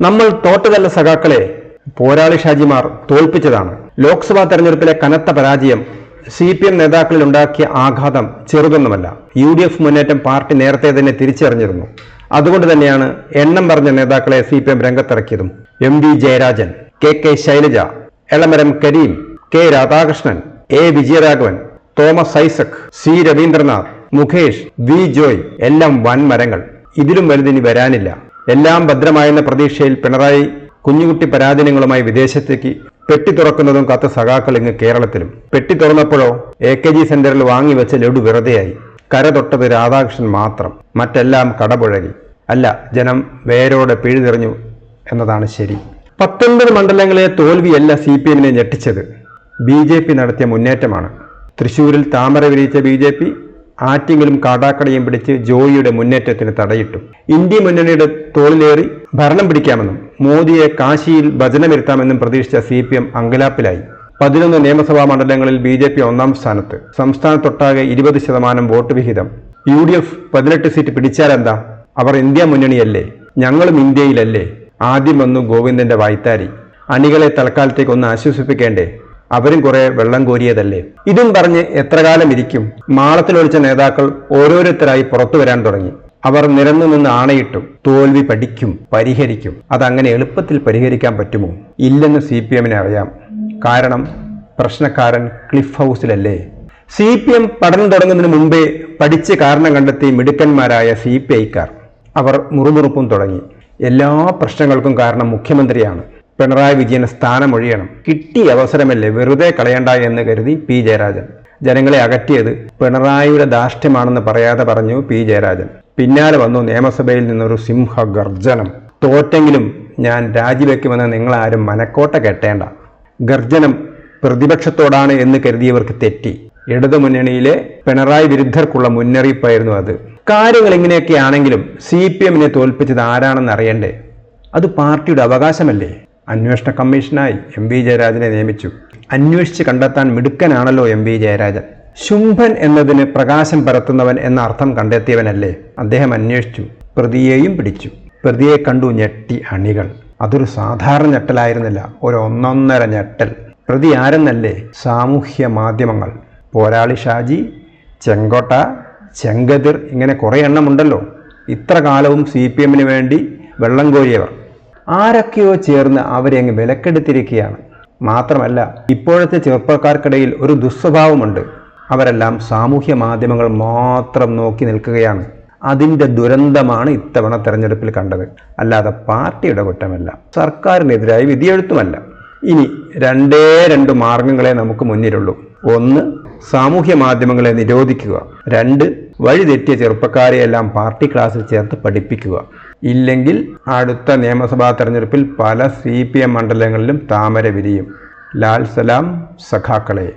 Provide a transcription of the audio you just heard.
നമ്മൾ തോറ്റതല്ല സഖാക്കളെ പോരാളി ഷാജിമാർ തോൽപ്പിച്ചതാണ്. ലോക്സഭാ തെരഞ്ഞെടുപ്പിലെ കനത്ത പരാജയം സി പി എം നേതാക്കളിൽ ഉണ്ടാക്കിയ ആഘാതം ചെറുതൊന്നുമല്ല. യു ഡി എഫ് മുന്നേറ്റം പാർട്ടി നേരത്തെ തന്നെ തിരിച്ചറിഞ്ഞിരുന്നു. അതുകൊണ്ട് തന്നെയാണ് എണ്ണം പറഞ്ഞ നേതാക്കളെ C P M രംഗത്തിറക്കിയതും. M V Jayarajan K K Shailaja Elamaram Kareem K Radhakrishnan A Vijayaraghavan Thomas Isaac C Raveendranath Mukesh V Joy എല്ലാം വൻമരങ്ങൾ. ഇതിലും വലുതിനി വരാനില്ല. എല്ലാം ഭദ്രമായെന്ന പ്രതീക്ഷയിൽ പിണറായി കുഞ്ഞുകുട്ടി പരാധീനങ്ങളുമായി വിദേശത്തേക്ക് പെട്ടി തുറക്കുന്നതും കത്ത് സഖാക്കൾ ഇങ്ങ് കേരളത്തിലും. പെട്ടി തുറന്നപ്പോഴോ എ കെ ജി സെന്ററിൽ വാങ്ങിവെച്ച ലഡു വെറുതെയായി. കര തൊട്ടത് രാധാകൃഷ്ണൻ മാത്രം. മറ്റെല്ലാം കടപുഴകി. അല്ല ജനം വേരോടെ പിഴുതെറിഞ്ഞു എന്നതാണ് ശരി. പത്തൊൻപത് മണ്ഡലങ്ങളെ തോൽവിയല്ല സി പി എമ്മിനെ ഞെട്ടിച്ചത്. ബി ജെ പി നടത്തിയ മുന്നേറ്റമാണ്. തൃശൂരിൽ താമര വിരിയിച്ച ബി ജെ പി ആറ്റിങ്ങലും കാടാക്കടയും പിടിച്ച് ജോയിയുടെ മുന്നേറ്റത്തിന് തടയിട്ടു. ഇന്ത്യ മുന്നണിയുടെ തോളിലേറി ഭരണം പിടിക്കാമെന്നും മോദിയെ കാശിയിൽ ഭജനമിരുത്താമെന്നും പ്രതീക്ഷിച്ച സി പി എം അങ്കലാപ്പിലായി. പതിനൊന്ന് നിയമസഭാ മണ്ഡലങ്ങളിൽ ബി ജെ പി ഒന്നാം സ്ഥാനത്ത്. സംസ്ഥാനത്തൊട്ടാകെ ഇരുപത് ശതമാനം വോട്ട് വിഹിതം. യു ഡി എഫ് പതിനെട്ട് സീറ്റ് പിടിച്ചാലെന്താ? അവർ ഇന്ത്യ മുന്നണിയല്ലേ? ഞങ്ങളും ഇന്ത്യയിലല്ലേ? ആദ്യം വന്നു ഗോവിന്ദന്റെ വായ്ത്താരി. അണികളെ തൽക്കാലത്തേക്ക് ഒന്ന് ആശ്വസിപ്പിക്കേണ്ടേ? അവരും കുറെ വെള്ളം കോരിയതല്ലേ? ഇതും പറഞ്ഞ് എത്ര കാലം ഇരിക്കും? മാളത്തിലൊളിച്ച നേതാക്കൾ ഓരോരുത്തരായി പുറത്തു വരാൻ തുടങ്ങി. അവർ നിരന്നു നിന്ന് ആണയിട്ടു തോൽവി പഠിക്കും പരിഹരിക്കും. അതങ്ങനെ എളുപ്പത്തിൽ പരിഹരിക്കാൻ പറ്റുമോ? ഇല്ലെന്ന് സി പി എമ്മിനെ അറിയാം. കാരണം പ്രശ്നക്കാരൻ ക്ലിഫ് ഹൗസിലല്ലേ? സി പി എം പഠനം തുടങ്ങുന്നതിന് മുമ്പേ പഠിച്ച് കാരണം കണ്ടെത്തി മിടുക്കന്മാരായ സി പി ഐക്കാർ. അവർ മുറുമുറുപ്പും തുടങ്ങി. എല്ലാ പ്രശ്നങ്ങൾക്കും കാരണം മുഖ്യമന്ത്രിയാണ്. പിണറായി വിജയൻ സ്ഥാനമൊഴിയണം. കിട്ടിയ അവസരമല്ലേ വെറുതെ കളയണ്ട എന്ന് കരുതി പി ജയരാജൻ. ജനങ്ങളെ അകറ്റിയത് പിണറായിയുടെ ധാർഷ്ട്യമാണെന്ന് പറയാതെ പറഞ്ഞു പി ജയരാജൻ. പിന്നാലെ വന്നു നിയമസഭയിൽ നിന്നൊരു സിംഹഗർജനം. തോറ്റെങ്കിലും ഞാൻ രാജിവെക്കുമെന്ന് നിങ്ങളാരും മനക്കോട്ട കെട്ടേണ്ട. ഗർജനം പ്രതിപക്ഷത്തോടാണ് എന്ന് കരുതിയവർക്ക് തെറ്റി. ഇടതുമുന്നണിയിലെ പിണറായി വിരുദ്ധർക്കുള്ള മുന്നറിയിപ്പായിരുന്നു അത്. കാര്യങ്ങൾ ഇങ്ങനെയൊക്കെയാണെങ്കിലും സി പി എമ്മിനെ തോൽപ്പിച്ചത് ആരാണെന്ന് അറിയണ്ടേ? അത് പാർട്ടിയുടെ അവകാശമല്ലേ? അന്വേഷണ കമ്മീഷനായി എം വി ജയരാജനെ നിയമിച്ചു. അന്വേഷിച്ച് കണ്ടെത്താൻ മിടുക്കനാണല്ലോ എം വി ജയരാജൻ. ശുംഭൻ എന്നതിന് പ്രകാശം പരത്തുന്നവൻ എന്ന അർത്ഥം കണ്ടെത്തിയവനല്ലേ? അദ്ദേഹം അന്വേഷിച്ചു. പ്രതിയെയും പിടിച്ചു. പ്രതിയെ കണ്ടു ഞെട്ടി അണികൾ. അതൊരു സാധാരണ ഞെട്ടലായിരുന്നില്ല. ഒരു ഒന്നൊന്നര ഞെട്ടൽ. പ്രതി ആരെന്നല്ലേ? സാമൂഹ്യ മാധ്യമങ്ങൾ. പോരാളി ഷാജി ചെങ്കോട്ട ചെങ്കതിർ ഇങ്ങനെ കുറേ എണ്ണമുണ്ടല്ലോ. ഇത്ര കാലവും സി പി എമ്മിന് വേണ്ടി വെള്ളം കോരിയവർ. ആരൊക്കെയോ ചേർന്ന് അവരെ അങ്ങ് വിലക്കെടുത്തിരിക്കുകയാണ്. മാത്രമല്ല ഇപ്പോഴത്തെ ചെറുപ്പക്കാർക്കിടയിൽ ഒരു ദുസ്വഭാവമുണ്ട്. അവരെല്ലാം സാമൂഹ്യ മാധ്യമങ്ങൾ മാത്രം നോക്കി നിൽക്കുകയാണ്. അതിന്റെ ദുരന്തമാണ് ഇത്തവണ തെരഞ്ഞെടുപ്പിൽ കണ്ടത്. അല്ലാതെ പാർട്ടിയുടെ കുറ്റമല്ല സർക്കാരിനെതിരായി വിധിയെഴുത്തുമല്ല. ഇനി രണ്ടേ രണ്ട് മാർഗങ്ങളെ നമുക്ക് മുന്നിലുള്ളൂ. ഒന്ന് സാമൂഹ്യ മാധ്യമങ്ങളെ നിരോധിക്കുക. രണ്ട് വഴിതെറ്റിയ ചെറുപ്പക്കാരെയെല്ലാം പാർട്ടി ക്ലാസ്സിൽ ചേർത്ത് പഠിപ്പിക്കുക. ഇല്ലെങ്കിൽ അടുത്ത നിയമസഭാ തെരഞ്ഞെടുപ്പിൽ പല സി പി എം മണ്ഡലങ്ങളിലും താമര വിരിയും. ലാൽ സലാം സഖാക്കളെ.